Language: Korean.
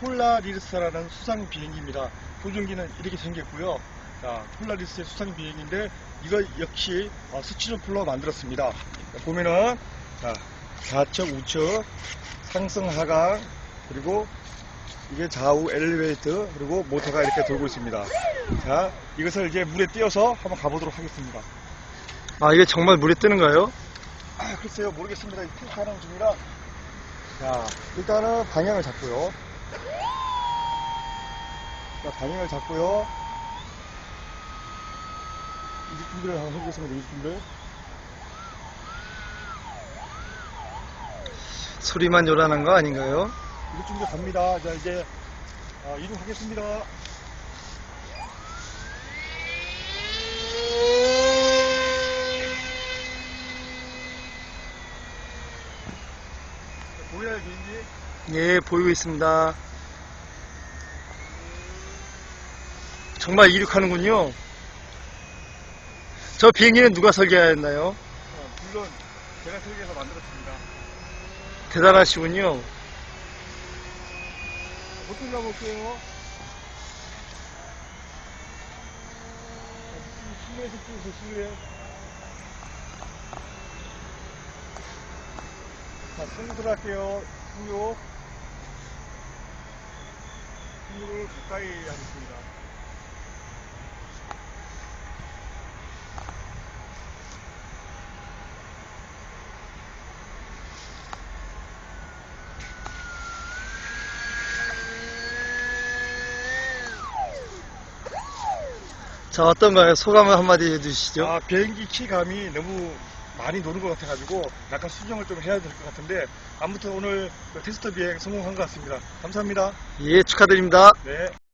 폴라리스라는 수상 비행기입니다. 조종기는 이렇게 생겼고요. 자, 폴라리스의 수상 비행기인데 이거 역시 어, 스치존 폴로 만들었습니다. 자, 보면은 자, 좌측 우측 상승 하강 그리고 이게 좌우 엘리베이터 그리고 모터가 이렇게 돌고 있습니다. 자, 이것을 이제 물에 띄어서 한번 가보도록 하겠습니다. 아, 이게 정말 물에 뜨는가요? 아, 글쎄요, 모르겠습니다. 테스트 하는 중이라. 자, 일단은 방향을 잡고요. 자, 방향을 잡고요. 준비를 한번 해보겠습니다. 준비. 소리만 요란한 거 아닌가요? 준비 갑니다. 자, 이제, 아, 이동하겠습니다. 자, 보여요, 비행기? 예, 보이고 있습니다. 정말 이륙하는군요. 저 비행기는 누가 설계하였나요? 어, 물론, 제가 설계해서 만들었습니다. 대단하시군요. 버튼 잡을게요. 실내에서 찍으세요, 실내. 자, 승류 들어갈게요. 승류. 승류를 가까이 하겠습니다. 자, 어떤가요? 소감을 한마디 해주시죠. 아, 비행기 키감이 너무 많이 노는 것 같아가지고 약간 수정을 좀 해야 될 것 같은데 아무튼 오늘 그 테스트 비행 성공한 것 같습니다. 감사합니다. 예, 축하드립니다. 네.